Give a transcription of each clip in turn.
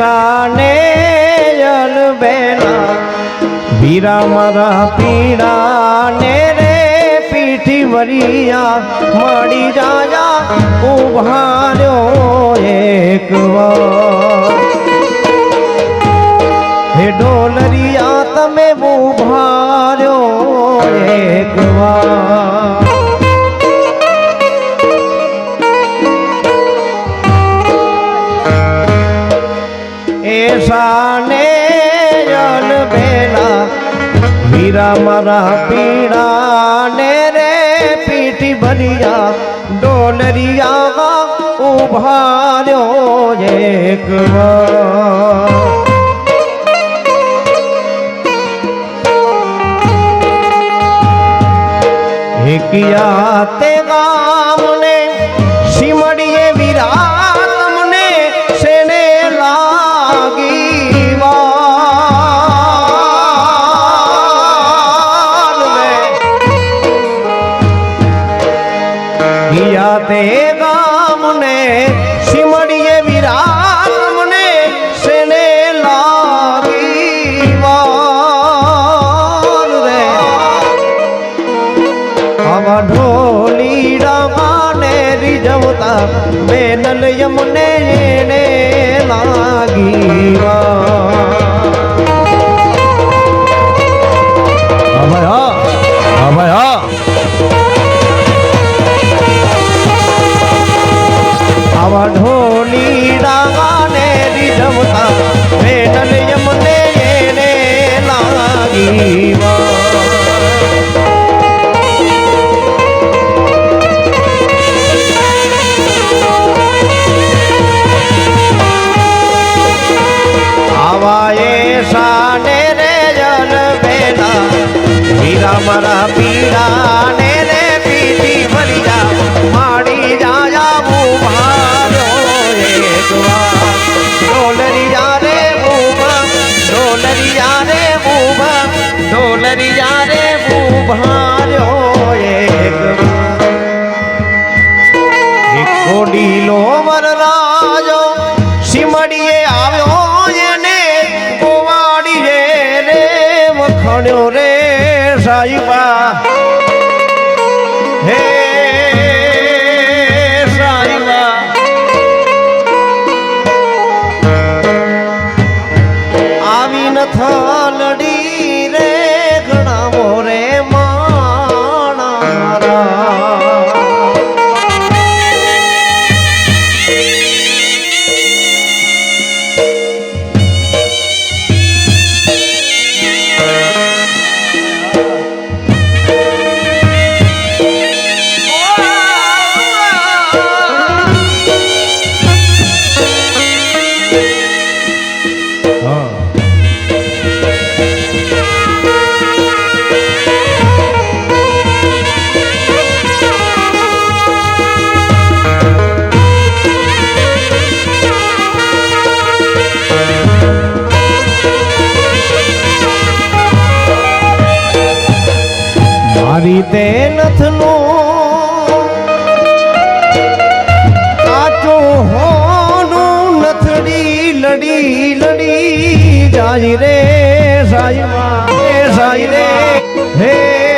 સાને જલ બેલા વીરા મારા પીડાને રે પીઠી વરિયા. મળી જાયા ઉભાર્યો એક હે ડોલરિયા, તમે ઉભાર્યો એક વાર. વીરા મારા પીડા ને રે પીઠી ભરિયા ડોલરિયા ઉભાર્યો એક વાર. તે ગામને આવા ઢોલી રામાને રીઝવતા બેનલ યમને એને લાગી આવા ઢોલી રામાને રીઝવતા બેનલ યમને લાગી સાને રે જલ બેલા વીરા મારા પીડા ને રે પીટી ભરી જા માડી જાયા મુભારો એક વાર ડોલરી જા રે મુભા ડોલરી જા રે મુભા ડોલરી જા રે મુભારો આવી મારી નથનો. કાચો હોનું નથડી લડી લડી જાય રે સાઈમાં હે સાઈ રે. હે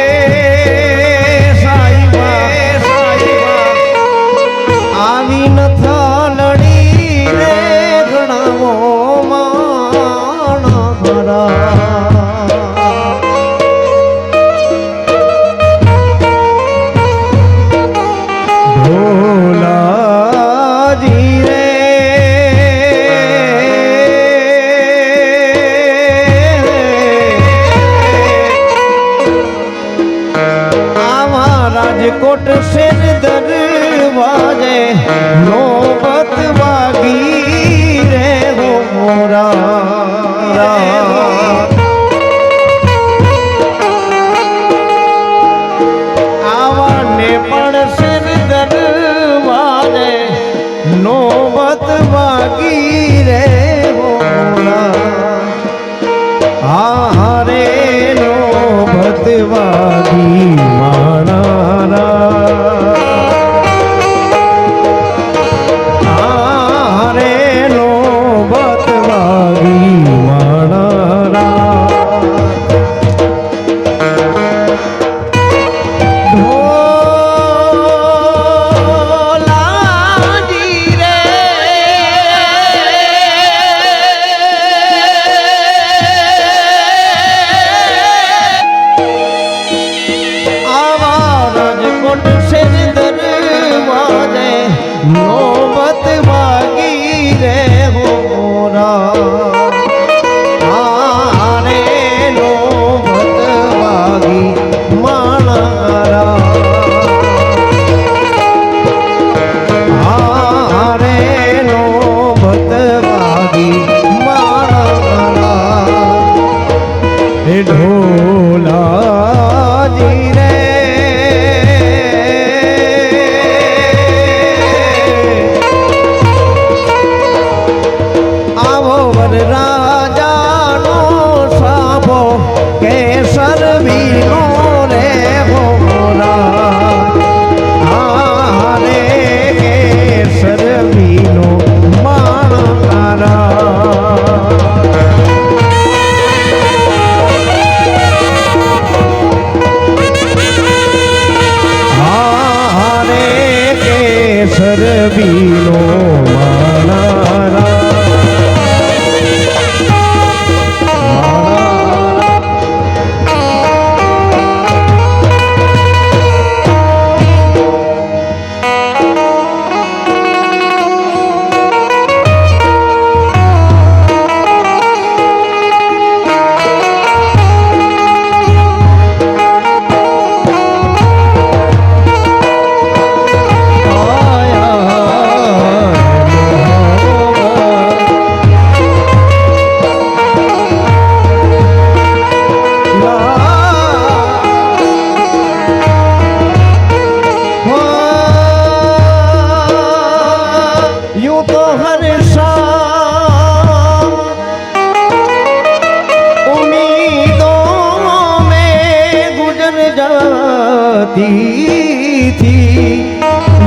आती थी।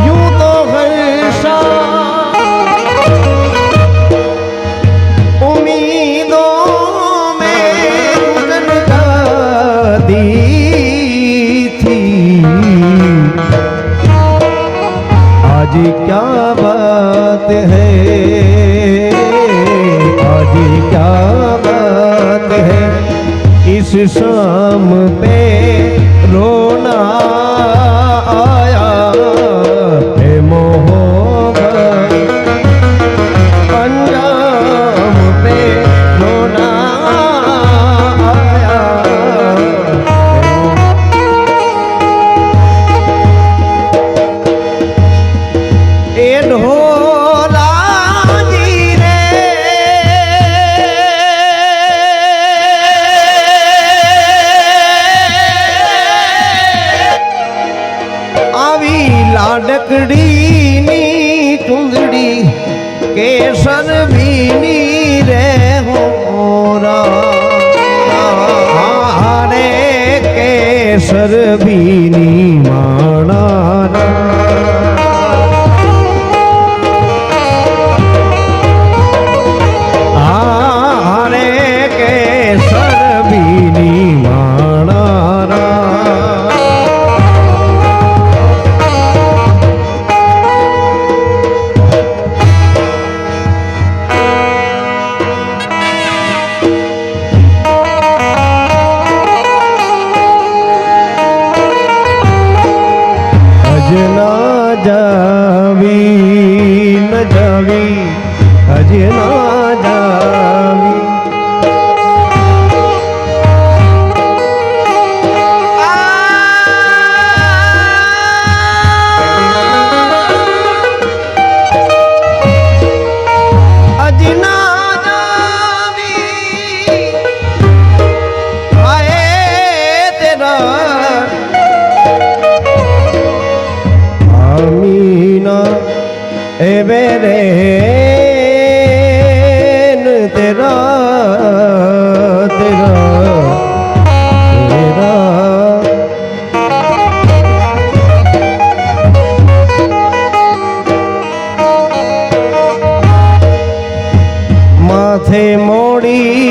यूँ तो हर उम्मीदों में दी थी। आज क्या बात है? आज क्या बात है? इस शाम पे रो પગડીની ચુંદડી કેસર ભીની રે હોરા હરે કેસર ભીની de.